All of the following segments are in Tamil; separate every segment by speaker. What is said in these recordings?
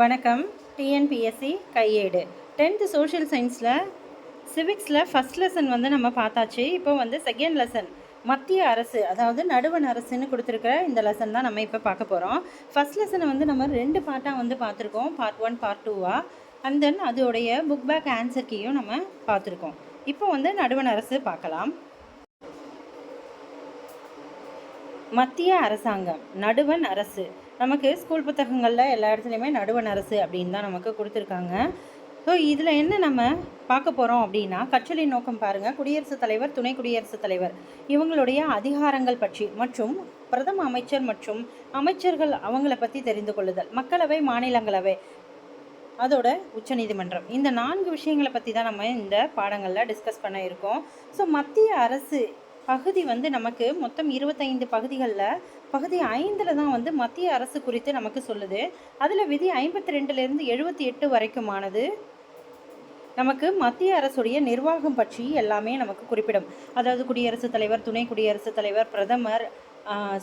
Speaker 1: வணக்கம். டிஎன்பிஎஸ்சி கையேடு. டென்த்து சோஷியல் சயின்ஸில் சிவிக்ஸில் ஃபஸ்ட் லெசன் வந்து நம்ம பார்த்தாச்சு. இப்போ வந்து செகண்ட் லெசன் மத்திய அரசு அதாவது நடுவண் அரசுன்னு கொடுத்துருக்கிற இந்த லெசன் தான் நம்ம இப்போ பார்க்க போகிறோம் ஃபஸ்ட் லெசனை வந்து நம்ம ரெண்டு பார்ட்டாக வந்து பார்த்துருக்கோம். பார்ட் ஒன் பார்ட் டூவா அண்ட் தென் அதோடைய புக் பேக் ஆன்சர் கீயும் நம்ம பார்த்துருக்கோம். இப்போ வந்து நடுவண் அரசு பார்க்கலாம். மத்திய அரசாங்கம் நடுவண் அரசு. நமக்கு ஸ்கூல் புத்தகங்களில் எல்லா இடத்துலையுமே நடுவண் அரசு அப்படின்னு தான் நமக்கு கொடுத்துருக்காங்க. ஸோ இதில் என்ன நம்ம பார்க்க போகிறோம் அப்படின்னா கற்றலின் நோக்கம் பாருங்கள் குடியரசுத் தலைவர் துணை குடியரசுத் தலைவர். இவங்களுடைய அதிகாரங்கள் பற்றி மற்றும் பிரதம அமைச்சர் மற்றும் அமைச்சர்கள் அவங்கள பற்றி தெரிந்து கொள்ளுதல். மக்களவை மாநிலங்களவை. அதோட உச்சநீதிமன்றம். இந்த நான்கு விஷயங்களை பற்றி தான் நம்ம இந்த பாடங்களில் டிஸ்கஸ் பண்ண இருக்கோம். ஸோ மத்திய அரசு பகுதி வந்து நமக்கு மொத்தம் இருபத்தைந்து பகுதிகளில் பகுதி ஐந்தில் தான் வந்து மத்திய அரசு குறித்து நமக்கு சொல்லுது. அதில் விதி ஐம்பத்தி ரெண்டுலேருந்து எழுபத்தி எட்டு வரைக்குமானது. நமக்கு மத்திய அரசுடைய நிர்வாகம் பற்றி எல்லாமே நமக்கு குறிப்பிடும். அதாவது குடியரசுத் தலைவர் துணை குடியரசுத் தலைவர் பிரதமர்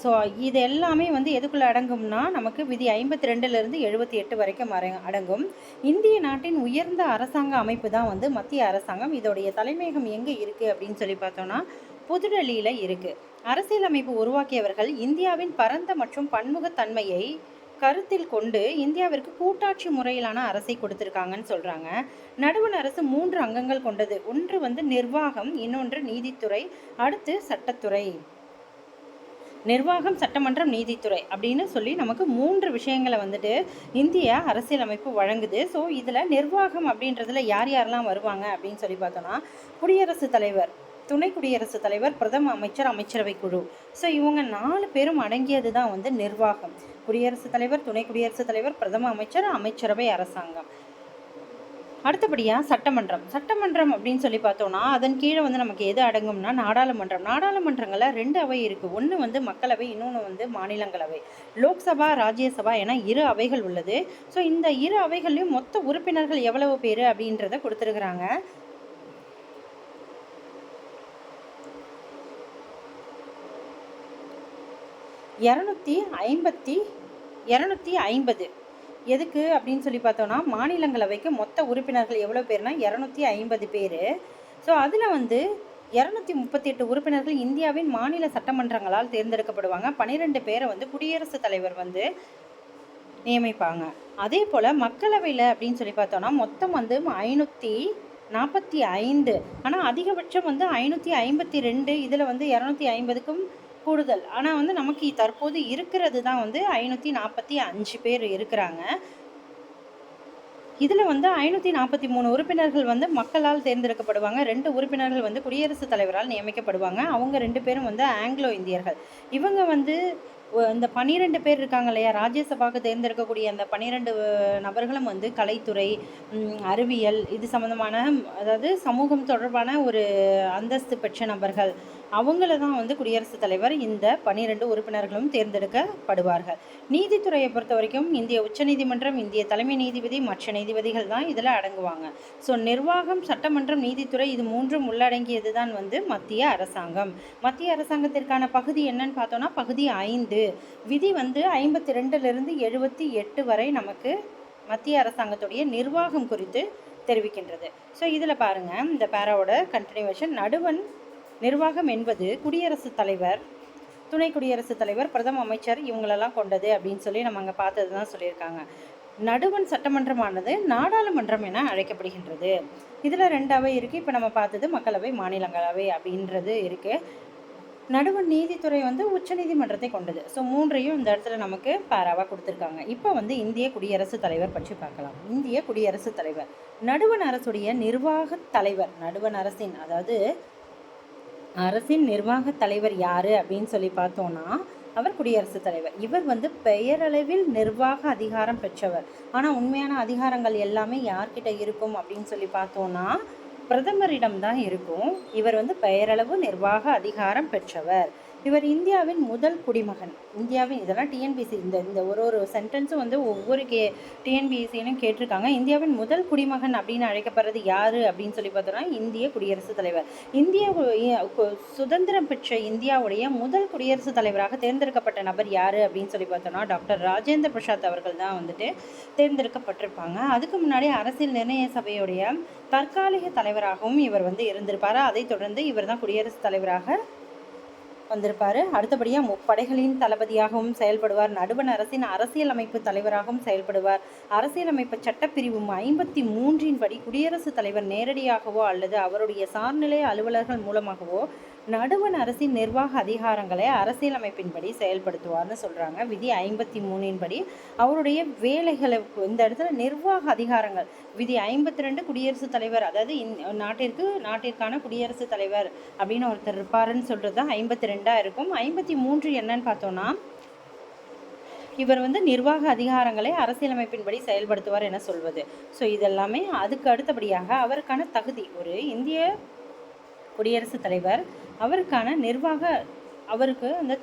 Speaker 1: ஸோ இது எல்லாமே வந்து எதுக்குள்ளே அடங்கும்னா நமக்கு விதி ஐம்பத்தி ரெண்டுலேருந்து எழுபத்தி எட்டு வரைக்கும் அடங்கும். இந்திய நாட்டின் உயர்ந்த அரசாங்க அமைப்பு தான் வந்து மத்திய அரசாங்கம். இதோடைய தலைமையகம் எங்கே இருக்குது அப்படின்னு சொல்லி பார்த்தோன்னா புதுடெல்லியில் இருக்குது அரசியலமைப்பு உருவாக்கியவர்கள் இந்தியாவின் பரந்த மற்றும் பன்முகத்தன்மையை கருத்தில் கொண்டு இந்தியாவிற்கு கூட்டாட்சி முறையிலான அரசை கொடுத்துருக்காங்கன்னு சொல்கிறாங்க நடுவண் அரசு மூன்று அங்கங்கள் கொண்டது. ஒன்று வந்து நிர்வாகம் இன்னொன்று நீதித்துறை அடுத்து சட்டத்துறை. நிர்வாகம் சட்டமன்றம் நீதித்துறை அப்படின்னு சொல்லி நமக்கு மூன்று விஷயங்களை வந்துட்டு இந்திய அரசியலமைப்பு வழங்குது. ஸோ இதில் நிர்வாகம் அப்படின்றதுல யார் யாரெல்லாம் வருவாங்க அப்படின்னு சொல்லி பார்த்தோன்னா குடியரசுத் தலைவர் துணை குடியரசுத் தலைவர் பிரதம அமைச்சர் அமைச்சரவை குழு. ஸோ இவங்க நாலு பேரும் அடங்கியது தான் வந்து நிர்வாகம். குடியரசுத் தலைவர் துணை குடியரசுத் தலைவர் பிரதம அமைச்சர் அமைச்சரவை அரசாங்கம். அடுத்தபடியாக சட்டமன்றம். சட்டமன்றம் அப்படின்னு சொல்லி பார்த்தோம்னா அதன் கீழே வந்து நமக்கு எது அடங்கும்னா நாடாளுமன்றம். நாடாளுமன்றங்களில் ரெண்டு அவை இருக்குது ஒன்று வந்து மக்களவை இன்னொன்று வந்து மாநிலங்களவை. லோக்சபா ராஜ்யசபா என இரு அவைகள் உள்ளது. ஸோ இந்த இரு அவைகள்லையும் மொத்த உறுப்பினர்கள் எவ்வளவு பேர் அப்படின்றத கொடுத்துருக்குறாங்க. இரநூத்தி ஐம்பத்தி இரநூத்தி ஐம்பது. எதுக்கு அப்படின்னு சொல்லி பார்த்தோன்னா மாநிலங்களவைக்கு மொத்த உறுப்பினர்கள் எவ்வளோ பேர்னா இரநூத்தி ஐம்பது பேர். ஸோ அதில் வந்து இரநூத்தி முப்பத்தி எட்டு உறுப்பினர்கள் இந்தியாவின் மாநில சட்டமன்றங்களால் தேர்ந்தெடுக்கப்படுவாங்க. பன்னிரெண்டு பேரை வந்து குடியரசுத் தலைவர் வந்து நியமிப்பாங்க. அதே போல் மக்களவையில் அப்படின்னு சொல்லி பார்த்தோன்னா மொத்தம் வந்து ஐநூற்றி நாற்பத்தி ஐந்து. ஆனால் அதிகபட்சம் வந்து ஐநூற்றி ஐம்பத்தி ரெண்டு. இதில் வந்து இரநூத்தி ஐம்பதுக்கும் கூடுதல். ஆனால் வந்து நமக்கு தற்போது இருக்கிறது தான் வந்து ஐநூற்றி நாற்பத்தி அஞ்சு பேர் இருக்கிறாங்க. இதில் வந்து ஐநூற்றி நாற்பத்தி மூணு உறுப்பினர்கள் வந்து மக்களால் தேர்ந்தெடுக்கப்படுவாங்க. ரெண்டு உறுப்பினர்கள் வந்து குடியரசுத் தலைவரால் நியமிக்கப்படுவாங்க. அவங்க ரெண்டு பேரும் வந்து ஆங்கிலோ இந்தியர்கள். இவங்க வந்து இந்த பன்னிரெண்டு பேர் இருக்காங்க இல்லையா? ராஜ்யசபாவுக்கு தேர்ந்தெடுக்கக்கூடிய அந்த பன்னிரெண்டு நபர்களும் வந்து கலைத்துறை அறிவியல் இது சம்மந்தமான அதாவது சமூகம் தொடர்பான ஒரு அந்தஸ்து பெற்ற நபர்கள். அவங்கள தான் வந்து குடியரசுத் தலைவர் இந்த பன்னிரெண்டு உறுப்பினர்களும் தேர்ந்தெடுக்கப்படுவார்கள். நீதித்துறையை பொறுத்த வரைக்கும் இந்திய உச்சநீதிமன்றம் இந்திய தலைமை நீதிபதி மற்ற நீதிபதிகள் தான் இதில் அடங்குவாங்க. ஸோ நிர்வாகம் சட்டமன்றம் நீதித்துறை இது மூன்றும் உள்ளடங்கியது தான் வந்து மத்திய அரசாங்கம். மத்திய அரசாங்கத்திற்கான பகுதி என்னன்னு பார்த்தோன்னா பகுதி ஐந்து. விதி வந்து ஐம்பத்தி ரெண்டுலேருந்து எழுபத்தி எட்டு வரை நமக்கு மத்திய அரசாங்கத்துடைய நிர்வாகம் குறித்து தெரிவிக்கின்றது. ஸோ இதில் பாருங்கள் இந்த பேராவோட கண்டினியூவேஷன் நடுவன் நிர்வாகம் என்பது குடியரசுத் தலைவர் துணை குடியரசுத் தலைவர் பிரதம அமைச்சர் இவங்களெல்லாம் கொண்டது அப்படின்னு சொல்லி நம்ம அங்கே பார்த்தது தான் சொல்லியிருக்காங்க. நடுவன் சட்டமன்றமானது நாடாளுமன்றம் என அழைக்கப்படுகின்றது. இதில் ரெண்டாவே இருக்குது இப்போ நம்ம பார்த்தது மக்களவை மாநிலங்களவை அப்படின்றது இருக்குது நடுவன் நீதித்துறை வந்து உச்சநீதிமன்றத்தை கொண்டது. ஸோ மூன்றையும் இந்த இடத்துல நமக்கு பேராவாக கொடுத்துருக்காங்க. இப்போ வந்து இந்திய குடியரசுத் தலைவர் பற்றி பார்க்கலாம். இந்திய குடியரசுத் தலைவர். நடுவன் அரசுடைய நிர்வாக தலைவர் நடுவன் அரசின் அதாவது அரசின் நிர்வாக தலைவர் யார் அப்படின்னு சொல்லி பார்த்தோன்னா அவர் குடியரசுத் தலைவர். இவர் வந்து பெயரளவில் நிர்வாக அதிகாரம் பெற்றவர். ஆனால் உண்மையான அதிகாரங்கள் எல்லாமே யார்கிட்ட இருக்கும் அப்படின்னு சொல்லி பார்த்தோன்னா பிரதமரிடம் தான் இருக்கும். இவர் வந்து பெயரளவு நிர்வாக அதிகாரம் பெற்றவர். இவர் இந்தியாவின் முதல் குடிமகன். இந்தியாவின் இதெல்லாம் டிஎன்பிசி இந்த இந்த ஒரு ஒரு சென்டென்ஸும் வந்து ஒவ்வொரு கே டிஎன்பிசிலையும் கேட்டிருக்காங்க. இந்தியாவின் முதல் குடிமகன் அப்படின்னு அழைக்கப்படுறது யார் அப்படின்னு சொல்லி பார்த்தோன்னா இந்திய குடியரசுத் தலைவர். இந்திய சுதந்திரம் பெற்ற இந்தியாவுடைய முதல் குடியரசுத் தலைவராக தேர்ந்தெடுக்கப்பட்ட நபர் யார் அப்படின்னு சொல்லி பார்த்தோன்னா டாக்டர் ராஜேந்திர பிரசாத் அவர்கள் தான் வந்துட்டு தேர்ந்தெடுக்கப்பட்டிருப்பாங்க. அதுக்கு முன்னாடி அரசியல் நிர்ணய சபையுடைய தற்காலிக தலைவராகவும் இவர் வந்து இருந்திருப்பார். அதைத் தொடர்ந்து இவர் தான் குடியரசுத் தலைவராக வந்திருப்பார். அடுத்தபடியாக முப்படைகளின் தளபதியாகவும் செயல்படுவார். நடுவண் அரசின் அரசியலமைப்பு தலைவராகவும் செயல்படுவார். அரசியலமைப்பு சட்டப்பிரிவு ஐம்பத்தி மூன்றின் படி குடியரசுத் தலைவர் நேரடியாகவோ அல்லது அவருடைய சார்நிலை அலுவலர்கள் மூலமாகவோ நடுவண் அரசின் நிர்வாக அதிகாரங்களை அரசியலமைப்பின்படி செயல்படுத்துவார்னு சொல்கிறாங்க விதி ஐம்பத்தி மூணின்படி அவருடைய வேலைகளை இந்த இடத்துல நிர்வாக அதிகாரங்கள். விதி ஐம்பத்தி ரெண்டு குடியரசுத் தலைவர் அதாவது இந் நாட்டிற்கு நாட்டிற்கான குடியரசுத் தலைவர் அப்படின்னு ஒருத்தர் இருப்பாருன்னு சொல்கிறது தான் ஐம்பத்தி ரெண்டாக இருக்கும். ஐம்பத்தி மூன்று என்னன்னு பார்த்தோன்னா இவர் வந்து நிர்வாக அதிகாரங்களை அரசியலமைப்பின்படி செயல்படுத்துவார் என சொல்வது. ஸோ இதெல்லாமே அதுக்கு அடுத்தபடியாக அவருக்கான தகுதி. ஒரு இந்திய குடியரசுத் தலைவர் அவருக்கான நிர்வாக அவருக்கு அந்த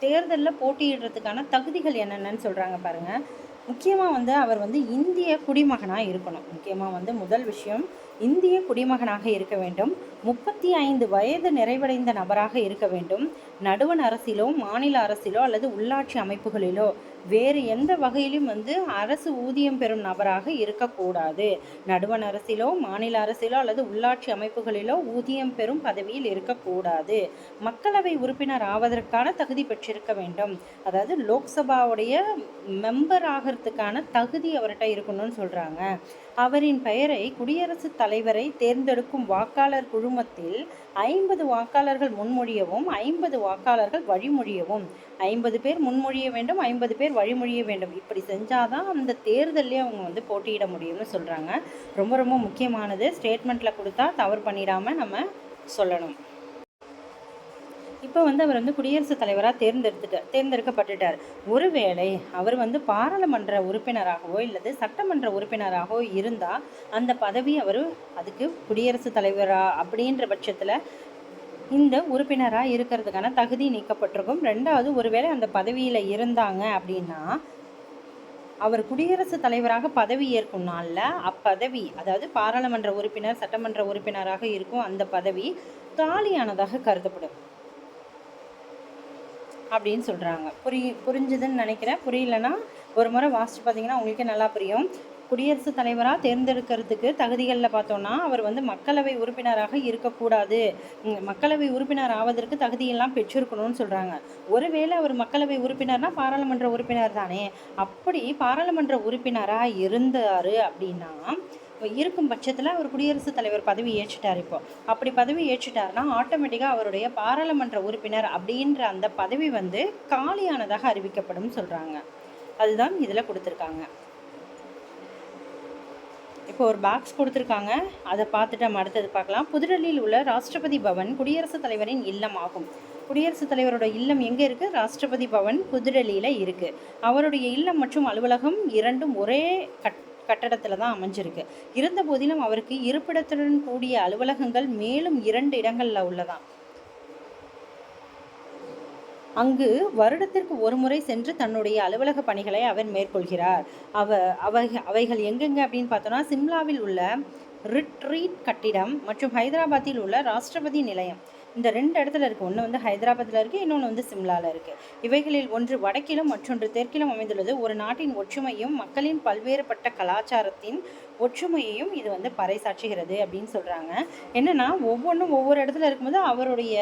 Speaker 1: தேர்தலில் போட்டியிடுறதுக்கான தகுதிகள் என்னென்னு சொல்கிறாங்க பாருங்கள் முக்கியமாக வந்து அவர் வந்து இந்திய குடிமகனாக இருக்கணும். முக்கியமாக வந்து முதல் விஷயம் இந்திய குடிமகனாக இருக்க வேண்டும். முப்பத்தி ஐந்து வயது நிறைவடைந்த நபராக இருக்க வேண்டும். நடுவண் அரசிலோ மாநில அரசிலோ அல்லது உள்ளாட்சி அமைப்புகளிலோ வேறு எந்த வகையிலும் வந்து அரசு ஊதியம் பெறும் நபராக இருக்கக்கூடாது. நடுவண் அரசிலோ மாநில அரசிலோ அல்லது உள்ளாட்சி அமைப்புகளிலோ ஊதியம் பெறும் பதவியில் இருக்கக்கூடாது. மக்களவை உறுப்பினர் ஆவதற்கான தகுதி பெற்றிருக்க வேண்டும். அதாவது லோக்சபாவுடைய மெம்பர் ஆகிறதுக்கான தகுதி அவர்கிட்ட இருக்கணும்னு சொல்கிறாங்க அவரின் பெயரை குடியரசுத் தலைவரை தேர்ந்தெடுக்கும் வாக்காளர் குழுமத்தில் ஐம்பது வாக்காளர்கள் முன்மொழியவும் ஐம்பது வாக்காளர்கள் வழிமொழியவும். ஐம்பது பேர் முன்மொழிய வேண்டும் ஐம்பது பேர் வழிமொழிய வேண்டும். இப்படி செஞ்சாதான் அந்த தேர்தல்லே அவங்க வந்து போட்டியிட முடியும்னு சொல்கிறாங்க ரொம்ப ரொம்ப முக்கியமானது. ஸ்டேட்மெண்ட்டில் கொடுத்தா தவறு பண்ணிடாமல் நம்ம சொல்லணும். இப்போ வந்து அவர் வந்து குடியரசுத் தலைவராக தேர்ந்தெடுத்துட்டார் தேர்ந்தெடுக்கப்பட்டுட்டார். ஒருவேளை அவர் வந்து பாராளுமன்ற உறுப்பினராகவோ இல்லது சட்டமன்ற உறுப்பினராகவோ இருந்தால் அந்த பதவி அவர் அதுக்கு குடியரசுத் தலைவரா அப்படின்ற பட்சத்தில் இந்த உறுப்பினராக இருக்கிறதுக்கான தகுதி நீக்கப்பட்டிருக்கும். ரெண்டாவது ஒருவேளை அந்த பதவியில் இருந்தாங்க அப்படின்னா அவர் குடியரசுத் தலைவராக பதவி ஏற்கும் நாளில் அப்பதவி அதாவது பாராளுமன்ற உறுப்பினர் சட்டமன்ற உறுப்பினராக இருக்கும் அந்த பதவி காலியானதாக கருதப்படும். அப்படின்னு சொல்கிறாங்க புரி புரிஞ்சுதுன்னு நினைக்கிறேன். புரியலன்னா ஒரு முறை வாசித்து பார்த்தீங்கன்னா உங்களுக்கே நல்லா புரியும். குடியரசுத் தலைவராக தேர்ந்தெடுக்கிறதுக்கு தகுதிகளில் பார்த்தோன்னா அவர் வந்து மக்களவை உறுப்பினராக இருக்கக்கூடாது. மக்களவை உறுப்பினர் ஆவதற்கு தகுதியெல்லாம் பெற்றிருக்கணும்னு சொல்கிறாங்க ஒருவேளை அவர் மக்களவை உறுப்பினர்னா பாராளுமன்ற உறுப்பினர் தானே. அப்படி பாராளுமன்ற உறுப்பினராக இருந்தார் அப்படின்னா இருக்கும் பட்சத்தில் அவர் குடியரசுத் தலைவர் பதவி ஏற்றுட்டார் இப்போ. அப்படி பதவி ஏற்றுட்டார்னா ஆட்டோமேட்டிக்காக அவருடைய பாராளுமன்ற உறுப்பினர் அப்படின்ற அந்த பதவி வந்து காலியானதாக அறிவிக்கப்படும் சொல்கிறாங்க அதுதான் இதில் கொடுத்துருக்காங்க. இப்போ ஒரு பாக்ஸ் கொடுத்துருக்காங்க. அதை பார்த்துட்டு நம்ம அடுத்தது பார்க்கலாம். புதுடெல்லியில் உள்ள ராஷ்டிரபதி பவன் குடியரசுத் தலைவரின் இல்லம் ஆகும். குடியரசுத் தலைவரோட இல்லம் எங்கே இருக்குது ராஷ்டிரபதி பவன் புதுடெல்லியில் இருக்குது அவருடைய இல்லம் மற்றும் அலுவலகம் இரண்டும் ஒரே கட் கட்டடத்தில் தான் அமைஞ்சிருக்கு. இருந்த போதிலும் அவருக்கு இருப்பிடத்துடன் கூடிய அலுவலகங்கள் மேலும் இரண்டு இடங்களில் உள்ளதான் அங்கு வருடத்திற்கு ஒரு முறை சென்று தன்னுடைய அலுவலக பணிகளை அவர் மேற்கொள்கிறார். அவ அவை அவைகள் எங்கெங்க அப்படின்னு பார்த்தோன்னா சிம்லாவில் உள்ள ரிட்ரீட் கட்டிடம் மற்றும் ஹைதராபாத்தில் உள்ள ராஷ்டிரபதி நிலையம். இந்த ரெண்டு இடத்துல இருக்குது ஒன்று வந்து ஹைதராபாத்தில் இருக்குது இன்னொன்று வந்து சிம்லாவில் இருக்குது இவைகளில் ஒன்று வடக்கிலும் மற்றொன்று தெற்கிலும் அமைந்துள்ளது. ஒரு நாட்டின் ஒற்றுமையும் மக்களின் பல்வேறுபட்ட கலாச்சாரத்தின் ஒற்றுமையையும் இது வந்து பறைசாற்றுகிறது அப்படின்னு சொல்கிறாங்க என்னென்னா ஒவ்வொன்றும் ஒவ்வொரு இடத்துல இருக்கும்போது அவருடைய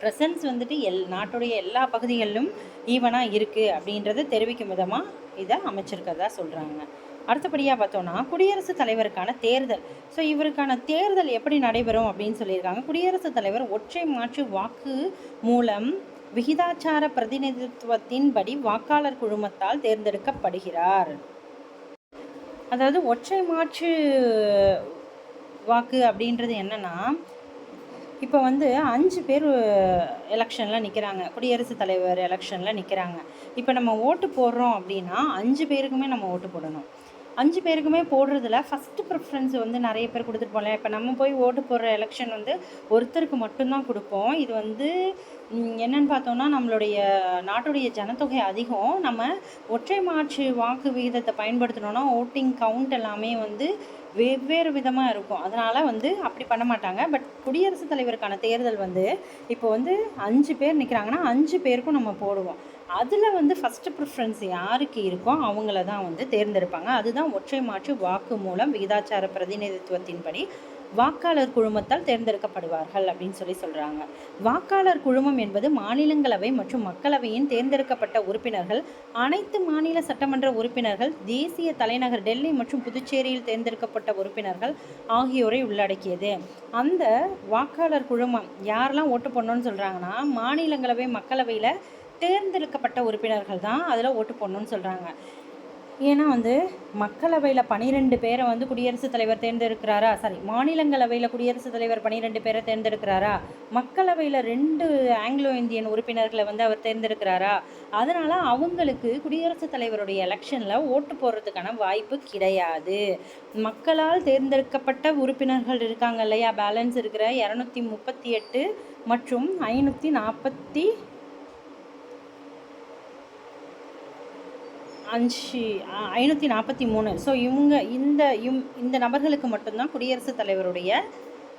Speaker 1: ப்ரெசன்ஸ் வந்துட்டு எல் நாட்டுடைய எல்லா பகுதிகளிலும் ஈவனாக இருக்குது அப்படின்றத தெரிவிக்கும் விதமாக இதை அமைச்சிருக்கிறதா சொல்கிறாங்க அடுத்தபடியாக பார்த்தோன்னா குடியரசுத் தலைவருக்கான தேர்தல். ஸோ இவருக்கான தேர்தல் எப்படி நடைபெறும் அப்படின்னு சொல்லியிருக்காங்க. குடியரசுத் தலைவர் ஒற்றை மாற்று வாக்கு மூலம் விகிதாச்சார பிரதிநிதித்துவத்தின்படி வாக்காளர் குழுமத்தால் தேர்ந்தெடுக்கப்படுகிறார். அதாவது ஒற்றை மாற்று வாக்கு அப்படின்றது என்னன்னா இப்போ வந்து அஞ்சு பேர் எலெக்ஷனில் நிற்கிறாங்க குடியரசுத் தலைவர் எலெக்ஷனில் நிற்கிறாங்க இப்போ நம்ம ஓட்டு போடுறோம் அப்படின்னா அஞ்சு பேருக்குமே நம்ம ஓட்டு போடணும். அஞ்சு பேருக்குமே போடுறதுல ஃபஸ்ட்டு ப்ரிஃபரன்ஸ் வந்து நிறைய பேர் கொடுத்துட்டு போகலாம். இப்போ நம்ம போய் ஓட்டு போடுற எலெக்ஷன் வந்து ஒருத்தருக்கு மட்டும்தான் கொடுப்போம். இது வந்து என்னென்னு என்னன்னு பார்த்தோம்னா நம்மளுடைய நாட்டுடைய ஜனத்தொகை அதிகம். நம்ம ஒற்றை மாற்று வாக்கு விகிதத்தை பயன்படுத்தினோன்னா ஓட்டிங் கவுண்ட் எல்லாமே வந்து வெவ்வேறு விதமாக இருக்கும். அதனால் வந்து அப்படி பண்ண மாட்டாங்க. பட் குடியரசுத் தலைவருக்கான தேர்தல் வந்து இப்போ வந்து அஞ்சு பேர் நிற்கிறாங்கன்னா அஞ்சு பேருக்கும் நம்ம போடுவோம். அதில் வந்து ஃபஸ்ட்டு ப்ரிஃபரன்ஸ் யாருக்கு இருக்கோ அவங்கள தான் வந்து தேர்ந்தெடுப்பாங்க. அதுதான் ஒற்றை மாற்று வாக்கு மூலம் விகிதாச்சார பிரதிநிதித்துவத்தின்படி வாக்காளர் குழுமத்தால் தேர்ந்தெடுக்கப்படுவார்கள் அப்படின்னு சொல்லி சொல்கிறாங்க வாக்காளர் குழுமம் என்பது மாநிலங்களவை மற்றும் மக்களவையின் தேர்ந்தெடுக்கப்பட்ட உறுப்பினர்கள் அனைத்து மாநில சட்டமன்ற உறுப்பினர்கள் தேசிய தலைநகர் டெல்லி மற்றும் புதுச்சேரியில் தேர்ந்தெடுக்கப்பட்ட உறுப்பினர்கள் ஆகியோரை உள்ளடக்கியது. அந்த வாக்காளர் குழுமம் யாரெல்லாம் ஓட்டு போடணும்னு சொல்கிறாங்கன்னா மாநிலங்களவை மக்களவையில் தேர்ந்தெடுக்கப்பட்ட உறுப்பினர்கள் தான் அதில் ஓட்டு போடணும்னு சொல்கிறாங்க ஏன்னா வந்து மக்களவையில் பன்னிரெண்டு பேரை வந்து குடியரசுத் தலைவர் தேர்ந்தெடுக்கிறாரா? சாரி மாநிலங்களவையில் குடியரசுத் தலைவர் பன்னிரெண்டு பேரை தேர்ந்தெடுக்கிறாரா? மக்களவையில் ரெண்டு ஆங்கிலோ இந்தியன் உறுப்பினர்களை வந்து அவர் தேர்ந்தெடுக்கிறாரா? அதனால் அவங்களுக்கு குடியரசுத் தலைவருடைய எலெக்ஷனில் ஓட்டு போடுறதுக்கான வாய்ப்பு கிடையாது. மக்களால் தேர்ந்தெடுக்கப்பட்ட உறுப்பினர்கள் இருக்காங்க இல்லையா? பேலன்ஸ் இருக்கிற இரநூத்தி முப்பத்தி எட்டு மற்றும் ஐநூற்றி நாற்பத்தி அஞ்சு ஐநூற்றி நாற்பத்தி மூணு. ஸோ இவங்க இந்த இம் இந்த நபர்களுக்கு மட்டும்தான் குடியரசுத் தலைவருடைய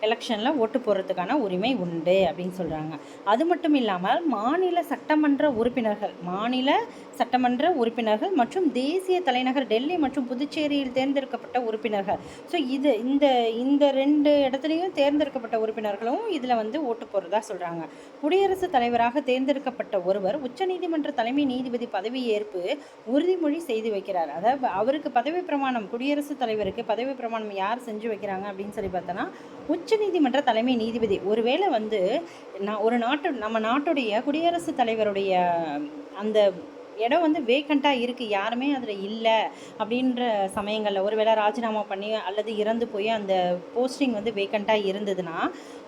Speaker 1: எலெக்ஷனில் ஓட்டு போடுறதுக்கான உரிமை உண்டு அப்படின்னு சொல்கிறாங்க அது மட்டும் இல்லாமல் மாநில சட்டமன்ற உறுப்பினர்கள் மாநில சட்டமன்ற உறுப்பினர்கள் மற்றும் தேசிய தலைநகர் டெல்லி மற்றும் புதுச்சேரியில் தேர்ந்தெடுக்கப்பட்ட உறுப்பினர்கள். ஸோ இது இந்த இந்த ரெண்டு இடத்துலையும் தேர்ந்தெடுக்கப்பட்ட உறுப்பினர்களும் இதில் வந்து ஓட்டு போகிறதா சொல்கிறாங்க குடியரசுத் தலைவராக தேர்ந்தெடுக்கப்பட்ட ஒருவர் உச்சநீதிமன்ற தலைமை நீதிபதி பதவியேற்பு உறுதிமொழி செய்து வைக்கிறார். அதாவது அவருக்கு பதவி பிரமாணம் குடியரசுத் தலைவருக்கு பதவி பிரமாணம் யார் செஞ்சு வைக்கிறாங்க அப்படின்னு சொல்லி பார்த்தோன்னா உச்சநீதிமன்ற தலைமை நீதிபதி. ஒருவேளை வந்து நான் ஒரு நாட்டு நம்ம நாட்டுடைய குடியரசுத் தலைவருடைய அந்த இடம் வந்து வேக்கண்ட்டாக இருக்குது யாருமே அதில் இல்லை அப்படின்ற சமயங்களில் ஒருவேளை ராஜினாமா பண்ணி அல்லது இறந்து போய் அந்த போஸ்டிங் வந்து வேக்கண்ட்டாக இருந்ததுன்னா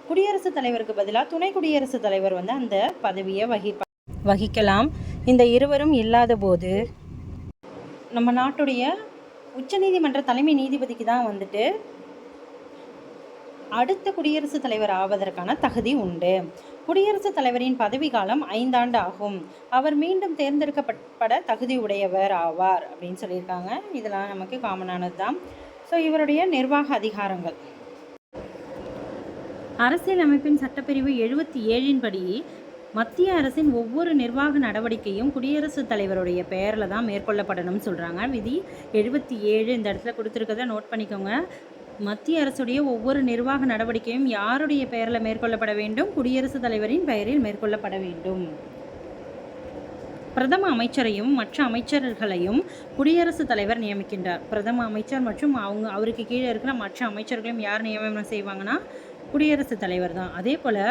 Speaker 1: குடியரசுத் தலைவருக்கு பதிலாக துணை குடியரசுத் தலைவர் வந்து அந்த பதவியை வகிப்பா வகிக்கலாம். இந்த இருவரும் இல்லாத போது நம்ம நாட்டுடைய உச்சநீதிமன்ற தலைமை நீதிபதிக்கு தான் வந்துட்டு அடுத்த குடியரசுத் தலைவர் ஆவதற்கான தகுதி உண்டு. குடியரசுத் தலைவரின் பதவிக்காலம் ஐந்தாண்டு ஆகும். அவர் மீண்டும் தேர்ந்தெடுக்கப்பட தகுதி உடையவர் ஆவார் அப்படின்னு சொல்லியிருக்காங்க. இதெல்லாம் நமக்கு காமனானது தான். ஸோ இவருடைய நிர்வாக அதிகாரங்கள். அரசியலமைப்பின் சட்டப்பிரிவு எழுபத்தி ஏழின் படி மத்திய அரசின் ஒவ்வொரு நிர்வாக நடவடிக்கையும் குடியரசுத் தலைவருடைய பெயரில் தான் மேற்கொள்ளப்படணும்னு சொல்கிறாங்க விதி எழுபத்தி ஏழு இந்த இடத்துல கொடுத்துருக்கத நோட் பண்ணிக்கோங்க. மத்திய அரசுடைய ஒவ்வொரு நிர்வாக நடவடிக்கையும் யாருடைய பெயரில் மேற்கொள்ளப்பட வேண்டும்? குடியரசுத் தலைவரின் பெயரில் மேற்கொள்ளப்பட வேண்டும். பிரதம அமைச்சரையும் மற்ற அமைச்சர்களையும் குடியரசுத் தலைவர் நியமிக்கின்றார். பிரதம அமைச்சர் மற்றும் அவங்க அவருக்கு கீழே இருக்கிற மற்ற அமைச்சர்களையும் யார் நியமனம் செய்வாங்கன்னா குடியரசுத் தலைவர் தான். அதே போல்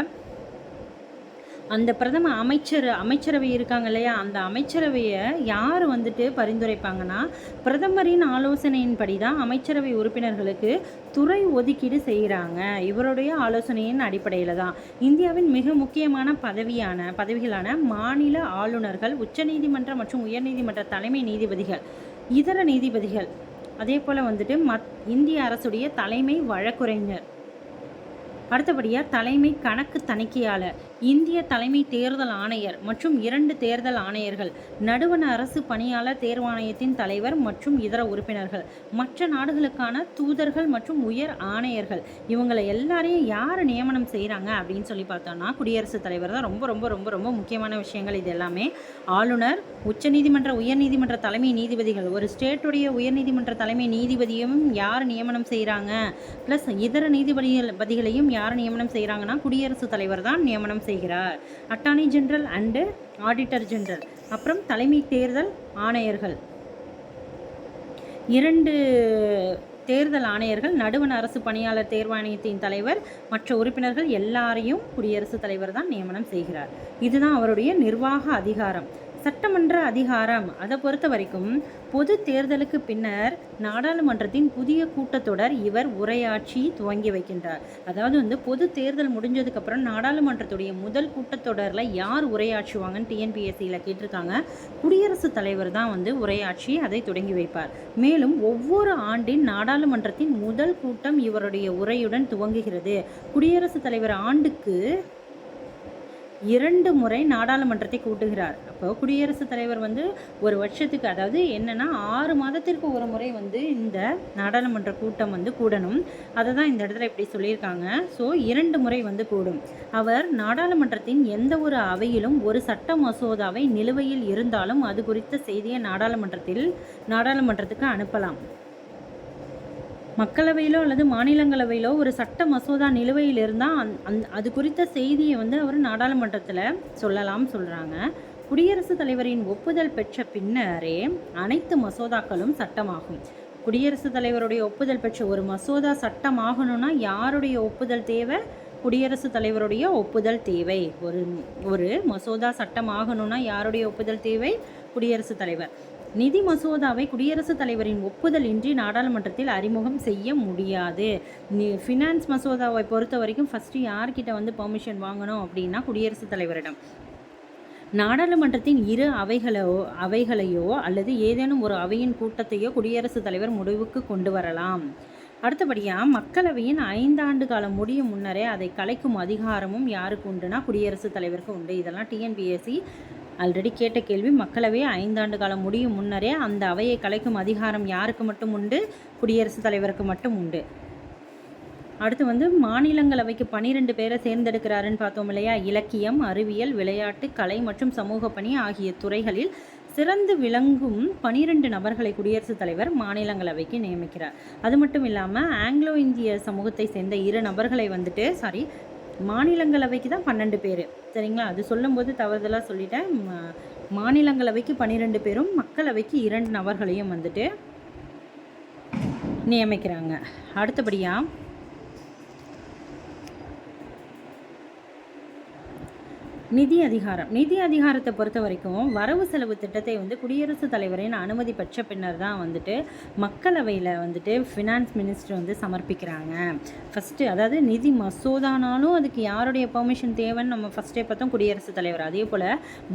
Speaker 1: அந்த பிரதம அமைச்சர் அமைச்சரவை இருக்காங்க இல்லையா? அந்த அமைச்சரவையை யார் வந்துட்டு பரிந்துரைப்பாங்கன்னா பிரதமரின் ஆலோசனையின்படி தான் அமைச்சரவை உறுப்பினர்களுக்கு துறை ஒதுக்கீடு செய்கிறாங்க இவருடைய ஆலோசனையின் அடிப்படையில் தான் இந்தியாவின் மிக முக்கியமான பதவியான பதவிகளான மாநில ஆளுநர்கள் உச்சநீதிமன்ற மற்றும் உயர்நீதிமன்ற தலைமை நீதிபதிகள் இதர நீதிபதிகள் அதே போல் வந்துட்டு மத் இந்திய அரசுடைய தலைமை வழக்குரைஞர். அடுத்தபடியாக தலைமை கணக்கு தணிக்கையாளர். இந்திய தலைமை தேர்தல் ஆணையர் மற்றும் இரண்டு தேர்தல் ஆணையர்கள் நடுவண அரசு பணியாளர் தேர்வாணையத்தின் தலைவர் மற்றும் இதர உறுப்பினர்கள் மற்ற நாடுகளுக்கான தூதர்கள் மற்றும் உயர் ஆணையர்கள். இவங்களை எல்லாரையும் யார் நியமனம் செய்கிறாங்க அப்படின்னு சொல்லி பார்த்தோம்னா குடியரசுத் தலைவர் தான் ரொம்ப ரொம்ப ரொம்ப ரொம்ப முக்கியமான விஷயங்கள் இது எல்லாமே. ஆளுநர் உச்சநீதிமன்ற உயர்நீதிமன்ற தலைமை நீதிபதிகள். ஒரு ஸ்டேட்டுடைய உயர்நீதிமன்ற தலைமை நீதிபதியும் யார் நியமனம் செய்கிறாங்க ப்ளஸ் இதர நீதிபதிகள் பதிகளையும் யார் நியமனம் செய்கிறாங்கன்னா குடியரசுத் தலைவர் தான் நியமனம் செய்கிறார். Attorney general and auditor general அப்புறம் தலைமை தேர்தல் ஆணையர்கள். இரண்டு தேர்தல் ஆணையர்கள் நடுவண் அரசு பணியாளர் தேர்வாணையத்தின் தலைவர் மற்ற உறுப்பினர்கள் எல்லாரையும் குடியரசுத் தலைவர் தான் நியமனம் செய்கிறார். இதுதான் அவருடைய நிர்வாக அதிகாரம். சட்டமன்ற அதிகாரம். அதை பொறுத்த வரைக்கும் பொது தேர்தலுக்கு பின்னர் நாடாளுமன்றத்தின் புதிய கூட்டத்தொடர் இவர் உரையாற்றி துவங்கி வைக்கின்றார். அதாவது வந்து பொது தேர்தல் முடிஞ்சதுக்கப்புறம் நாடாளுமன்றத்துடைய முதல் கூட்டத்தொடரில் யார் உரையாற்றுவாங்கன்னு டிஎன்பிஎஸ்சியில் கேட்டிருக்காங்க. குடியரசுத் தலைவர் தான் வந்து உரையாற்றி அதை தொடங்கி வைப்பார். மேலும் ஒவ்வொரு ஆண்டின் நாடாளுமன்றத்தின் முதல் கூட்டம் இவருடைய உரையுடன் துவங்குகிறது. குடியரசுத் தலைவர் ஆண்டுக்கு இரண்டு முறை நாடாளுமன்றத்தை கூட்டுகிறார். அப்போ குடியரசுத் தலைவர் வந்து ஒரு வருஷத்துக்கு அதாவது என்னென்னா ஆறு மாதத்திற்கு ஒரு முறை வந்து இந்த நாடாளுமன்ற கூட்டம் வந்து கூடணும். அதை தான் இந்த இடத்துல இப்படி சொல்லியிருக்காங்க. ஸோ இரண்டு முறை வந்து கூடும். அவர் நாடாளுமன்றத்தின் எந்த ஒரு அவையிலும் ஒரு சட்ட மசோதாவை நிலுவையில் இருந்தாலும் அது குறித்த செய்தியை நாடாளுமன்றத்தில் நாடாளுமன்றத்துக்கு அனுப்பலாம். மக்களவையிலோ அல்லது மாநிலங்களவையிலோ ஒரு சட்ட மசோதா நிலுவையில் இருந்தால் அந் அந் அது குறித்த செய்தியை வந்து அவர் நாடாளுமன்றத்தில் சொல்லலாம் சொல்கிறாங்க குடியரசுத் தலைவரின் ஒப்புதல் பெற்ற பின்னரே அனைத்து மசோதாக்களும் சட்டமாகும். குடியரசுத் தலைவருடைய ஒப்புதல் பெற்ற ஒரு மசோதா சட்டமாகணும்னா யாருடைய ஒப்புதல் தேவை? குடியரசுத் தலைவருடைய ஒப்புதல் தேவை. ஒரு ஒரு மசோதா சட்டமாகணும்னா யாருடைய ஒப்புதல் தேவை? குடியரசுத் தலைவர். நிதி மசோதாவை குடியரசுத் தலைவரின் ஒப்புதல் இன்றி நாடாளுமன்றத்தில் அறிமுகம் செய்ய முடியாது. ஃபினான்ஸ் மசோதாவை பொறுத்த வரைக்கும் ஃபஸ்ட்டு யார்கிட்ட வந்து பெர்மிஷன் வாங்கணும் அப்படின்னா குடியரசுத் தலைவரிடம். நாடாளுமன்றத்தின் இரு அவைகளோ அவைகளையோ அல்லது ஏதேனும் ஒரு அவையின் கூட்டத்தையோ குடியரசுத் தலைவர் முடிவுக்கு கொண்டு வரலாம். அடுத்தபடியாக மக்களவையின் ஐந்தாண்டு காலம் முடியும் முன்னரே அதை கலைக்கும் அதிகாரமும் யாருக்கு உண்டுனா குடியரசுத் தலைவருக்கு உண்டு. இதெல்லாம் டிஎன்பிஎஸ்சி ஆல்ரெடி கேட்ட கேள்வி மக்களவை ஐந்தாண்டு காலம் முடியும் முன்னரே அந்த அவையை கலைக்கும் அதிகாரம் யாருக்கு மட்டும் உண்டு? குடியரசுத் தலைவருக்கு மட்டும் உண்டு. அடுத்து வந்து மாநிலங்களவைக்கு பனிரெண்டு பேரை தேர்ந்தெடுக்கிறாருன்னு பார்த்தோம் இல்லையா? இலக்கியம் அறிவியல் விளையாட்டு கலை மற்றும் சமூக பணி ஆகிய துறைகளில் சிறந்து விளங்கும் பனிரெண்டு நபர்களை குடியரசுத் தலைவர் மாநிலங்களவைக்கு நியமிக்கிறார். அது மட்டும் இல்லாமல் ஆங்கிலோ இந்திய சமூகத்தை சேர்ந்த இரு நபர்களை வந்துட்டு சாரி மாநிலங்களவைக்கு தான் பன்னெண்டு பேர். சரிங்களா? அது சொல்லும்போது தவறுதலாக சொல்லிட்டேன். மாநிலங்களவைக்கு பன்னிரெண்டு பேரும் மக்களவைக்கு இரண்டு நபர்களையும் வந்துட்டு நியமிக்கிறாங்க. அடுத்தபடியாக நிதி அதிகாரம். நிதி அதிகாரத்தை பொறுத்த வரைக்கும் வரவு செலவு திட்டத்தை வந்து குடியரசுத் தலைவரின் அனுமதி பெற்ற பின்னர் தான் வந்துட்டு மக்களவையில் வந்துட்டு ஃபினான்ஸ் மினிஸ்டர் வந்து சமர்ப்பிக்கிறாங்க. ஃபஸ்ட்டு அதாவது நிதி மசோதானாலும் அதுக்கு யாருடைய பெர்மிஷன் தேவைன்னு நம்ம ஃபஸ்ட்டே பார்த்தோம் குடியரசுத் தலைவர். அதே போல்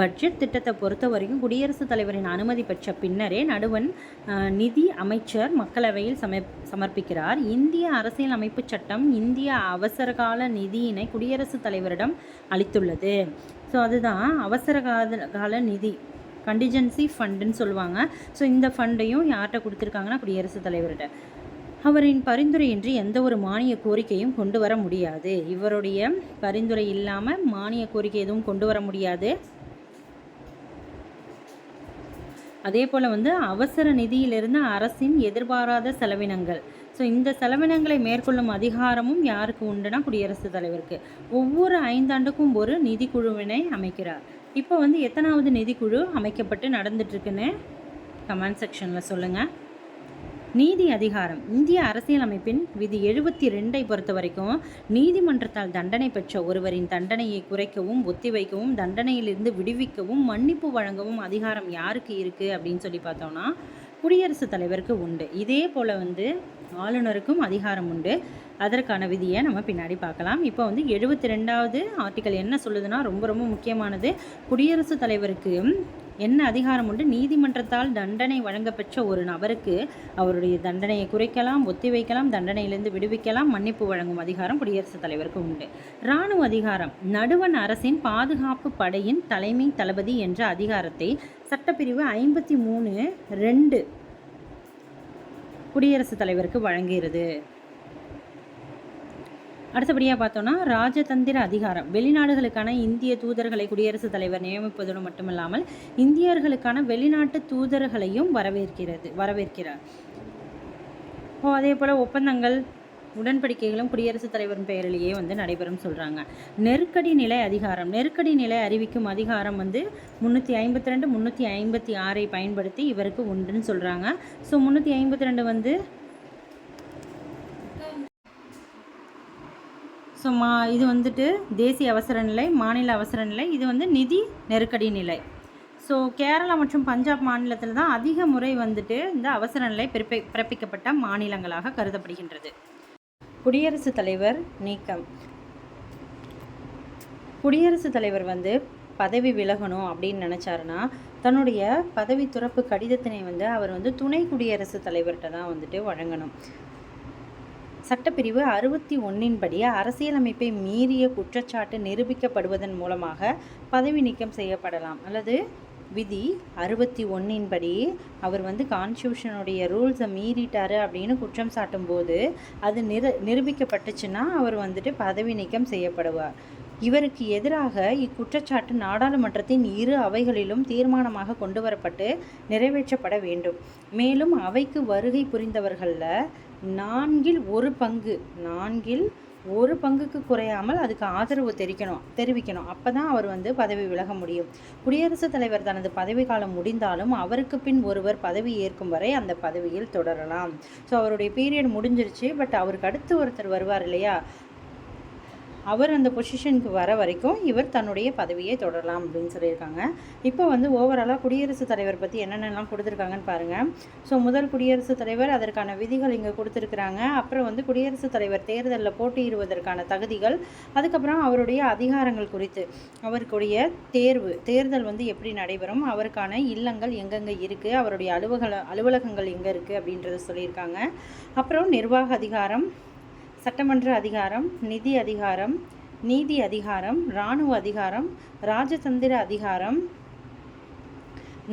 Speaker 1: பட்ஜெட் திட்டத்தை பொறுத்த வரைக்கும் குடியரசுத் தலைவரின் அனுமதி பெற்ற பின்னரே நடுவன் நிதி அமைச்சர் மக்களவையில் சம சமர்ப்பிக்கிறார். இந்திய அரசியல் அமைப்பு சட்டம் இந்திய அவசரகால நிதியினை குடியரசுத் தலைவரிடம் அளித்துள்ளது. ஸோ அதுதான் அவசர கால கால நிதி. கண்டிஜென்சி ஃபண்டுன்னு சொல்லுவாங்க. ஸோ இந்த ஃபண்டையும் யார்கிட்ட கொடுத்துருக்காங்கன்னா குடியரசுத் தலைவர்கிட்ட. அவரின் பரிந்துரையின்றி எந்த ஒரு மானிய கோரிக்கையும் கொண்டு வர முடியாது. இவருடைய பரிந்துரை இல்லாமல் மானிய கோரிக்கை எதுவும் கொண்டு வர முடியாது. அதே போல் வந்து அவசர நிதியிலிருந்து அரசின் எதிர்பாராத செலவினங்கள். ஸோ இந்த செலவினங்களை மேற்கொள்ளும் அதிகாரமும் யாருக்கு உண்டுனா குடியரசுத் தலைவருக்கு. ஒவ்வொரு ஐந்தாண்டுக்கும் ஒரு நிதிக்குழுவினை அமைக்கிறார். இப்போ வந்து எத்தனாவது நிதிக்குழு அமைக்கப்பட்டு நடந்துட்டுருக்குன்னு கமெண்ட் செக்ஷனில் சொல்லுங்கள் நீதி அதிகாரம். இந்திய அரசியலமைப்பின் விதி எழுபத்தி ரெண்டை பொறுத்த வரைக்கும் நீதிமன்றத்தால் தண்டனை பெற்ற ஒருவரின் தண்டனையை குறைக்கவும் ஒத்திவைக்கவும் தண்டனையிலிருந்து விடுவிக்கவும் மன்னிப்பு வழங்கவும் அதிகாரம் யாருக்கு இருக்குது அப்படின்னு சொல்லி பார்த்தோம்னா குடியரசுத் தலைவருக்கு உண்டு. இதே போல் வந்து ஆளுநருக்கும் அதிகாரம் உண்டு. அதற்கான விதியை நம்ம பின்னாடி பார்க்கலாம். இப்போ வந்து எழுபத்தி ரெண்டாவது ஆர்டிக்கல் என்ன சொல்லுதுன்னா ரொம்ப ரொம்ப முக்கியமானது. குடியரசுத் தலைவருக்கு என்ன அதிகாரம் உண்டு? நீதிமன்றத்தால் தண்டனை வழங்கப்பெற்ற ஒரு நபருக்கு அவருடைய தண்டனையை குறைக்கலாம் ஒத்திவைக்கலாம் தண்டனையிலிருந்து விடுவிக்கலாம் மன்னிப்பு வழங்கும் அதிகாரம் குடியரசுத் தலைவருக்கு உண்டு. இராணுவ அதிகாரம் நடுவன் அரசின் பாதுகாப்பு படையின் தலைமை தளபதி என்ற அதிகாரத்தை சட்டப்பிரிவு ஐம்பத்தி மூணு ரெண்டு குடியரசுத் தலைவருக்கு வழங்குகிறது. அடுத்தபடியாக பார்த்தோன்னா ராஜதந்திர அதிகாரம். வெளிநாடுகளுக்கான இந்திய தூதர்களை குடியரசுத் தலைவர் நியமிப்பதோடு மட்டுமில்லாமல் இந்தியர்களுக்கான வெளிநாட்டு தூதர்களையும் வரவேற்கிறது வரவேற்கிறார். ஓ அதே போல் ஒப்பந்தங்கள் உடன்படிக்கைகளும் குடியரசுத் தலைவரின் பெயரிலேயே வந்து நடைபெறும் சொல்கிறாங்க நெருக்கடி நிலை அதிகாரம் நெருக்கடி நிலை அறிவிக்கும் அதிகாரம் வந்து முந்நூற்றி ஐம்பத்தி ரெண்டு முந்நூற்றி ஐம்பத்தி ஆறை பயன்படுத்தி இவருக்கு உண்டுன்னு சொல்கிறாங்க ஸோ முந்நூற்றி ஐம்பத்தி ரெண்டு வந்து ஸோ மா இது வந்துட்டு தேசிய அவசர நிலை மாநில அவசர நிலை இது வந்து நிதி நெருக்கடி நிலை. ஸோ கேரளா மற்றும் பஞ்சாப் மாநிலத்தில் தான் அதிக முறை வந்துட்டு இந்த அவசர நிலை பிறப்பி பிறப்பிக்கப்பட்ட மாநிலங்களாக கருதப்படுகின்றது. குடியரசுத் தலைவர் நீக்கம். குடியரசுத் தலைவர் வந்து பதவி விலகணும் அப்படின்னு நினச்சாருன்னா தன்னுடைய பதவி துறப்பு கடிதத்தினை வந்து அவர் வந்து துணை குடியரசுத் தலைவர்கிட்ட தான் வந்துட்டு வழங்கணும். சட்டப்பிரிவு அறுபத்தி ஒன்றின் படி அரசியலமைப்பை மீறிய குற்றச்சாட்டு நிரூபிக்கப்படுவதன் மூலமாக பதவி நீக்கம் செய்யப்படலாம். அல்லது விதி அறுபத்தி ஒன்றின்படி அவர் வந்து கான்ஸ்டியூஷனுடைய ரூல்ஸை மீறிட்டாரு அப்படின்னு குற்றம் சாட்டும் போது அது நிரு நிரூபிக்கப்பட்டுச்சுன்னா அவர் வந்துட்டு பதவி நீக்கம் செய்யப்படுவார். இவருக்கு எதிராக இக்குற்றச்சாட்டு நாடாளுமன்றத்தின் இரு அவைகளிலும் தீர்மானமாக கொண்டு வரப்பட்டு நிறைவேற்றப்பட வேண்டும். மேலும் அவைக்கு வருகை புரிந்தவர்களில் நான்கில் ஒரு பங்கு நான்கில் ஒரு பங்குக்கு குறையாமல் அதுக்கு ஆதரவு தெரிவிக்கணும் தெரிவிக்கணும். அப்போ தான் அவர் வந்து பதவி விலக முடியும். குடியரசுத் தலைவர் தனது பதவி காலம் முடிந்தாலும் அவருக்கு பின் ஒருவர் பதவி ஏற்கும் வரை அந்த பதவியில் தொடரலாம். ஸோ அவருடைய பீரியட் முடிஞ்சிருச்சு பட் அவருக்கு அடுத்து ஒருத்தர் வருவார் இல்லையா? அவர் அந்த பொசிஷனுக்கு வர வரைக்கும் இவர் தன்னுடைய பதவியை தொடரலாம் அப்படின்னு சொல்லியிருக்காங்க. இப்போ வந்து ஓவராலாக குடியரசுத் தலைவர் பற்றி என்னென்னலாம் கொடுத்துருக்காங்கன்னு பாருங்கள் ஸோ முதல் குடியரசுத் தலைவர் அதற்கான விதிகள் இங்கே கொடுத்துருக்குறாங்க. அப்புறம் வந்து குடியரசுத் தலைவர் தேர்தலில் போட்டியிடுவதற்கான தகுதிகள் அதுக்கப்புறம் அவருடைய அதிகாரங்கள் குறித்து அவருக்குடைய தேர்வு தேர்தல் வந்து எப்படி நடைபெறும் அவருக்கான இல்லங்கள் எங்கெங்கே இருக்குது அவருடைய அலுவலக அலுவலகங்கள் எங்கே இருக்குது அப்படின்றத சொல்லியிருக்காங்க. அப்புறம் நிர்வாக அதிகாரம் சட்டமன்ற அதிகாரம் நிதி அதிகாரம் நீதி அதிகாரம் இராணுவ அதிகாரம் ராஜதந்திர அதிகாரம்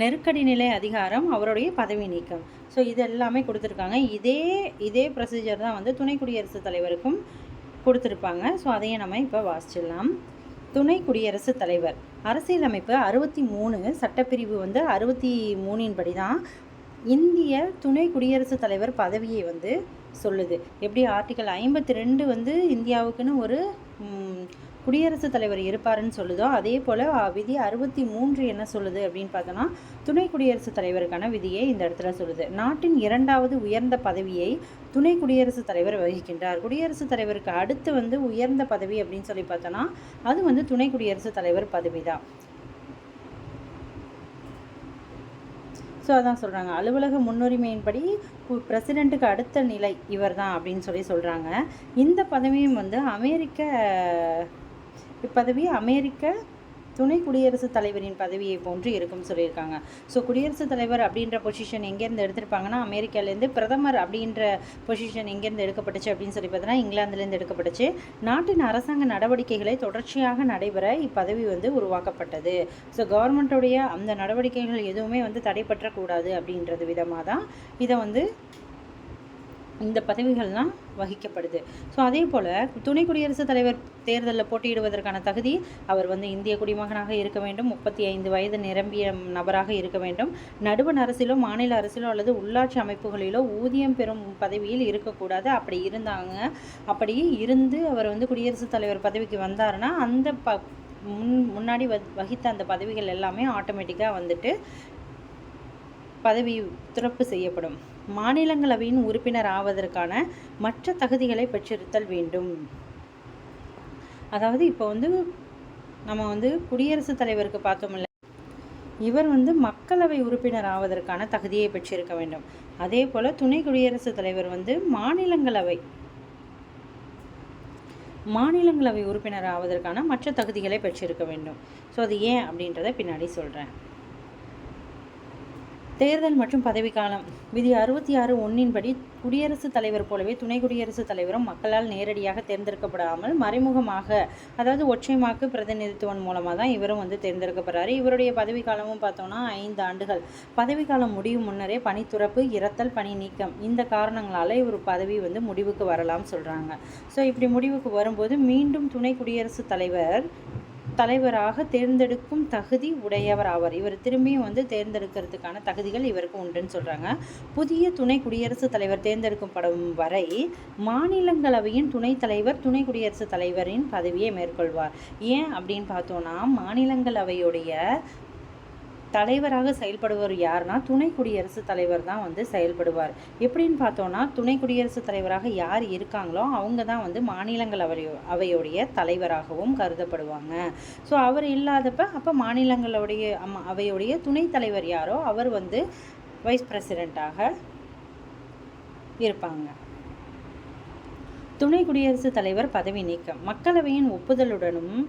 Speaker 1: நெருக்கடி நிலை அதிகாரம் அவருடைய பதவி நீக்கம். ஸோ இது எல்லாமே கொடுத்துருக்காங்க. இதே இதே ப்ரொசீஜர் தான் வந்து துணை குடியரசுத் தலைவருக்கும் கொடுத்துருப்பாங்க. ஸோ அதையும் நம்ம இப்போ வாசிச்சிடலாம். துணை குடியரசுத் தலைவர். அரசியலமைப்பு அறுபத்தி மூணு சட்டப்பிரிவு வந்து அறுபத்தி மூணின் படி தான் இந்திய துணை குடியரசுத் தலைவர் பதவியை வந்து சொல்லுது. எப்படி? ஆர்டிக்கல் ஐம்பத்தி ரெண்டு வந்து இந்தியாவுக்குன்னு ஒரு குடியரசுத் தலைவர் இருப்பாருன்னு சொல்லுதோ அதே போல் விதி அறுபத்தி மூன்று என்ன சொல்லுது அப்படின்னு பார்த்தோன்னா துணை குடியரசுத் தலைவருக்கான விதியை இந்த இடத்துல சொல்லுது. நாட்டின் இரண்டாவது உயர்ந்த பதவியை துணை குடியரசுத் தலைவர் வகிக்கின்றார். குடியரசுத் தலைவருக்கு அடுத்து வந்து உயர்ந்த பதவி அப்படின்னு சொல்லி பார்த்தோன்னா அது வந்து துணை குடியரசுத் தலைவர் பதவி தான் ஸோ அதான் சொல்கிறாங்க அலுவலக முன்னுரிமையின்படி பிரசிடெண்ட்டுக்கு அடுத்த நிலை இவர் தான் அப்படின்னு சொல்லி சொல்கிறாங்க இந்த பதவியும் வந்து அமெரிக்க இப்பதவி அமெரிக்க துணை குடியரசுத் தலைவரின் பதவியை போன்று இருக்கும்னு சொல்லியிருக்காங்க. ஸோ குடியரசுத் தலைவர் அப்படின்ற பொசிஷன் எங்கேருந்து எடுத்திருப்பாங்கன்னா அமெரிக்காலேருந்து பிரதமர் அப்படின்ற பொசிஷன் எங்கேருந்து எடுக்கப்பட்டுச்சு அப்படின்னு சொல்லி பார்த்தீங்கன்னா இங்கிலாந்துலேருந்து எடுக்கப்பட்டுச்சு. நாட்டின் அரசாங்க நடவடிக்கைகளை தொடர்ச்சியாக நடைபெற இப்பதவி வந்து உருவாக்கப்பட்டது. ஸோ கவர்மெண்ட்டுடைய அந்த நடவடிக்கைகள் எதுவுமே வந்து தடைப்பற்றக்கூடாது அப்படின்றது விதமாக தான் இதை வந்து இந்த பதவிகள்லாம் வகிக்கப்படுது. ஸோ அதே போல் துணை குடியரசுத் தலைவர் தேர்தலில் போட்டியிடுவதற்கான தகுதி அவர் வந்து இந்திய குடிமகனாக இருக்க வேண்டும். முப்பத்தி ஐந்து வயது நிரம்பிய நபராக இருக்க வேண்டும். நடுவண் அரசிலோ மாநில அரசிலோ அல்லது உள்ளாட்சி அமைப்புகளிலோ ஊதியம் பெறும் பதவியில் இருக்கக்கூடாது. அப்படி இருந்தாங்க. அப்படி இருந்து அவர் வந்து குடியரசுத் தலைவர் பதவிக்கு வந்தாருன்னா அந்த ப முன் முன்னாடி வ வகித்த அந்த பதவிகள் எல்லாமே ஆட்டோமேட்டிக்காக வந்துட்டு பதவி துறப்பு செய்யப்படும். மாநிலங்களவையின் உறுப்பினர் ஆவதற்கான மற்ற தகுதிகளை பெற்றிருத்தல் வேண்டும். அதாவது இப்போ வந்து நம்ம வந்து குடியரசுத் தலைவருக்கு பார்த்தோம்ல இவர் வந்து மக்களவை உறுப்பினர் ஆவதற்கான தகுதியை பெற்றிருக்க வேண்டும். அதே போல் துணை குடியரசுத் தலைவர் வந்து மாநிலங்களவை மாநிலங்களவை உறுப்பினர் ஆவதற்கான மற்ற தகுதிகளை பெற்றிருக்க வேண்டும். ஸோ அது ஏன் அப்படின்றத பின்னாடி சொல்கிறேன் தேர்தல் மற்றும் பதவிக்காலம். விதி அறுபத்தி ஆறு ஒன்றின்படி குடியரசுத் தலைவர் போலவே துணை குடியரசுத் தலைவரும் மக்களால் நேரடியாக தேர்ந்தெடுக்கப்படாமல் மறைமுகமாக அதாவது ஒற்றைமாக்கு பிரதிநிதித்துவம் மூலமாக தான் இவரும் வந்து தேர்ந்தெடுக்கப்படுறாரு. இவருடைய பதவிக்காலமும் பார்த்தோம்னா ஐந்து ஆண்டுகள். பதவிக்காலம் முடியும் முன்னரே பணித்துறப்பு இறத்தல் பணி நீக்கம் இந்த காரணங்களால் இவர் பதவி வந்து முடிவுக்கு வரலாம் சொல்கிறாங்க ஸோ இப்படி முடிவுக்கு வரும்போது மீண்டும் துணை குடியரசுத் தலைவர் தலைவராக தேர்ந்தெடுக்கும் தகுதி உடையவர் ஆவார். இவர் திரும்பியும் வந்து தேர்ந்தெடுக்கிறதுக்கான தகுதிகள் இவருக்கு உண்டுன்னு சொல்கிறாங்க புதிய துணை குடியரசுத் தலைவர் தேர்ந்தெடுக்கப்படும் வரை மாநிலங்களவையின் துணைத் தலைவர் துணை குடியரசுத் தலைவரின் பதவியை மேற்கொள்வார். ஏன் அப்படின்னு பார்த்தோன்னா மாநிலங்களவையுடைய தலைவராக செயல்படுவர் யாருன்னா துணை குடியரசுத் தலைவர் தான் வந்து செயல்படுவார். எப்படின்னு பார்த்தோன்னா துணை குடியரசுத் தலைவராக யார் இருக்காங்களோ அவங்க தான் வந்து மாநிலங்களவை அவையுடைய தலைவராகவும் கருதப்படுவாங்க. ஸோ அவர் இல்லாதப்ப அப்போ மாநிலங்களுடைய அம்மா அவையுடைய துணைத் தலைவர் யாரோ அவர் வந்து வைஸ் பிரசிடெண்ட்டாக இருப்பாங்க. துணை குடியரசுத் தலைவர் பதவி நீக்கம். மக்களவையின் ஒப்புதலுடனும்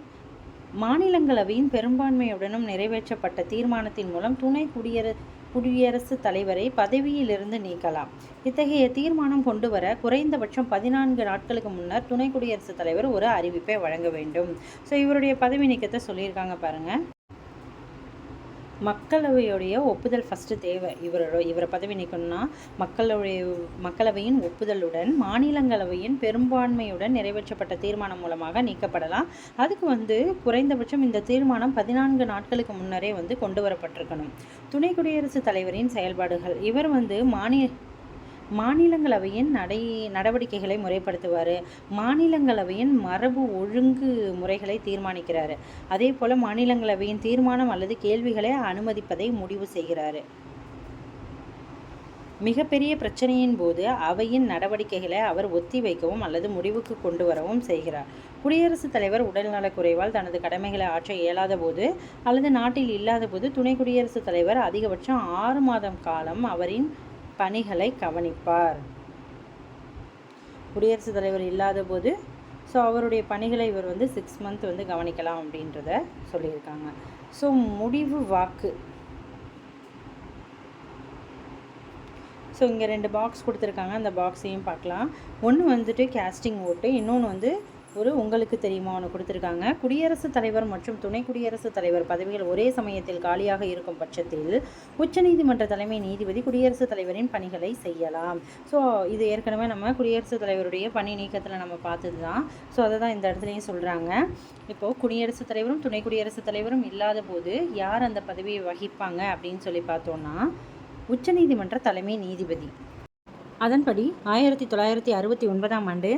Speaker 1: மாநிலங்களவையின் பெரும்பான்மையுடனும் நிறைவேற்றப்பட்ட தீர்மானத்தின் மூலம் துணை குடியர குடியரசுத் தலைவரை பதவியிலிருந்து நீக்கலாம். இத்தகைய தீர்மானம் கொண்டு வர குறைந்தபட்சம் பதினான்கு நாட்களுக்கு முன்னர் துணை குடியரசுத் தலைவர் ஒரு அறிவிப்பை வழங்க வேண்டும். ஸோ இவருடைய பதவி நீக்கத்தை சொல்லியிருக்காங்க பாருங்கள் மக்களவையுடைய ஒப்புதல் ஃபஸ்ட்டு தேவை. இவரோட இவரை பதவி நீக்கணும்னா மக்களுடைய மக்களவையின் ஒப்புதலுடன் மாநிலங்களவையின் பெரும்பான்மையுடன் நிறைவேற்றப்பட்ட தீர்மானம் மூலமாக நீக்கப்படலாம். அதுக்கு வந்து குறைந்தபட்சம் இந்த தீர்மானம் பதினான்கு நாட்களுக்கு முன்னரே வந்து கொண்டு வரப்பட்டிருக்கணும். துணை குடியரசுத் தலைவரின் செயல்பாடுகள். இவர் வந்து மாநில மாநிலங்களவையின் நடை நடவடிக்கைகளை முறைப்படுத்துவார். மாநிலங்களவையின் மரபு ஒழுங்கு முறைகளை தீர்மானிக்கிறார். அதே போல் மாநிலங்களவையின் தீர்மானம் அல்லது கேள்விகளை அனுமதிப்பதை முடிவு செய்கிறார். மிகப்பெரிய பிரச்சனையின் போது அவையின் நடவடிக்கைகளை அவர் ஒத்தி வைக்கவும் அல்லது முடிவுக்கு கொண்டு வரவும் செய்கிறார். குடியரசுத் தலைவர் உடல்நலக் குறைவால் தனது கடமைகளை ஆற்ற இயலாத போது அல்லது நாட்டில் இல்லாத போது துணை குடியரசுத் தலைவர் அதிகபட்சம் ஆறு மாதம் காலம் அவரின் பணிகளை கவனிப்பார். குடியரசுத் தலைவர் இல்லாத போது ஸோ அவருடைய பணிகளை இவர் வந்து சிக்ஸ் மந்த் வந்து கவனிக்கலாம் அப்படின்றத சொல்லியிருக்காங்க. ஸோ முடிவு வாக்கு. ஸோ இங்கே ரெண்டு பாக்ஸ் கொடுத்துருக்காங்க. அந்த பாக்ஸையும் பார்க்கலாம். ஒன்று வந்துட்டு கேஸ்டிங் ஓட்டு இன்னொன்று வந்து ஒரு உங்களுக்கு தெரியுமா ஒன்று கொடுத்துருக்காங்க. குடியரசுத் தலைவர் மற்றும் துணை குடியரசுத் தலைவர் பதவிகள் ஒரே சமயத்தில் காலியாக இருக்கும் பட்சத்தில் உச்சநீதிமன்ற தலைமை நீதிபதி குடியரசுத் தலைவரின் பணிகளை செய்யலாம். ஸோ இது ஏற்கனவே நம்ம குடியரசுத் தலைவருடைய பணி நீக்கத்தில் நம்ம பார்த்தது தான் ஸோ அதை தான் இந்த இடத்துலையும் சொல்கிறாங்க இப்போது குடியரசுத் தலைவரும் துணை குடியரசுத் தலைவரும் இல்லாத போது யார் அந்த பதவியை வகிப்பாங்க அப்படின்னு சொல்லி பார்த்தோன்னா உச்சநீதிமன்ற தலைமை நீதிபதி. அதன்படி ஆயிரத்தி தொள்ளாயிரத்தி அறுபத்தி ஒன்பதாம் ஆண்டு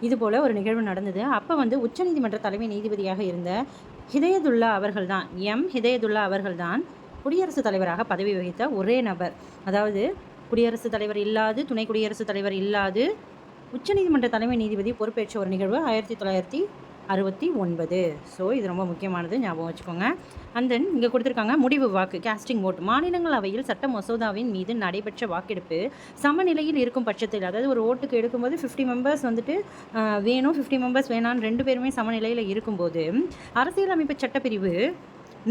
Speaker 1: இதுபோல் ஒரு நிகழ்வு நடந்தது. அப்போ வந்து உச்சநீதிமன்ற தலைமை நீதிபதியாக இருந்த ஹிதயதுல்லா அவர்கள்தான் எம். ஹிதயதுல்லா அவர்கள்தான் குடியரசுத் தலைவராக பதவி வகித்த ஒரே நபர். அதாவது குடியரசுத் தலைவர் இல்லாது துணை குடியரசுத் தலைவர் இல்லாது உச்சநீதிமன்ற தலைமை நீதிபதி பொறுப்பேற்ற ஒரு நிகழ்வு ஆயிரத்தி தொள்ளாயிரத்தி அறுபத்தி ஒன்பது. ஸோ இது ரொம்ப முக்கியமானது ஞாபகம் வச்சுக்கோங்க. அண்ட் தென் இங்கே கொடுத்துருக்காங்க முடிவு வாக்கு கேஸ்டிங் ஓட் மாநிலங்களவையில் சட்ட மசோதாவின் மீது நடைபெற்ற வாக்கெடுப்பு சமநிலையில் இருக்கும் பட்சத்தில் அதாவது ஒரு ஓட்டுக்கு எடுக்கும்போது ஃபிஃப்டி மெம்பர்ஸ் வந்துட்டு வேணும் ஃபிஃப்டி மெம்பர்ஸ் வேணான்னு ரெண்டு பேருமே சமநிலையில் இருக்கும்போது அரசியலமைப்பு சட்டப்பிரிவு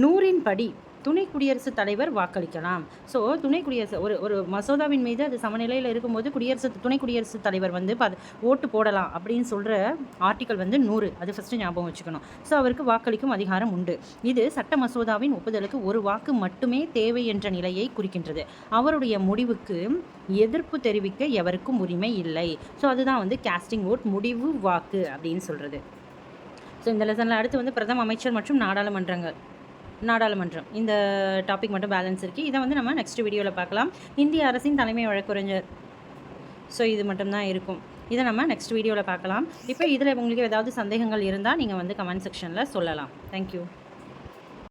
Speaker 1: நூறின் படி துணை குடியரசுத் தலைவர் வாக்களிக்கலாம். ஸோ துணை குடியரசு ஒரு ஒரு மசோதாவின் மீது அது சமநிலையில் இருக்கும்போது குடியரசு துணை குடியரசுத் தலைவர் வந்து ப ஓட்டு போடலாம் அப்படின்னு சொல்கிற ஆர்டிக்கல் வந்து நூறு. அது ஃபஸ்ட்டு ஞாபகம் வச்சுக்கணும். ஸோ அவருக்கு வாக்களிக்கும் அதிகாரம் உண்டு. இது சட்ட மசோதாவின் ஒப்புதலுக்கு ஒரு வாக்கு மட்டுமே தேவை என்ற நிலையை குறிக்கின்றது. அவருடைய முடிவுக்கு எதிர்ப்பு தெரிவிக்க எவருக்கும் உரிமை இல்லை. ஸோ அதுதான் வந்து கேஸ்டிங் ஓட் முடிவு வாக்கு அப்படின்னு சொல்கிறது ஸோ இந்த லெசனில் அடுத்து வந்து பிரதம அமைச்சர் மற்றும் நாடாளுமன்றங்கள். நாடாளுமன்றம். இந்த டாபிக் மட்டும் பேலன்ஸ் இருக்குது இதை வந்து நம்ம நெக்ஸ்ட் வீடியோவில் பார்க்கலாம். இந்திய அரசின் தலைமை வழக்குரைஞர். ஸோ இது மட்டும்தான் இருக்கும். இதை நம்ம நெக்ஸ்ட் வீடியோவில் பார்க்கலாம். இப்போ இதில் உங்களுக்கு ஏதாவது சந்தேகங்கள் இருந்தால் நீங்கள் வந்து கமெண்ட் செக்ஷனில் சொல்லலாம். தேங்க்யூ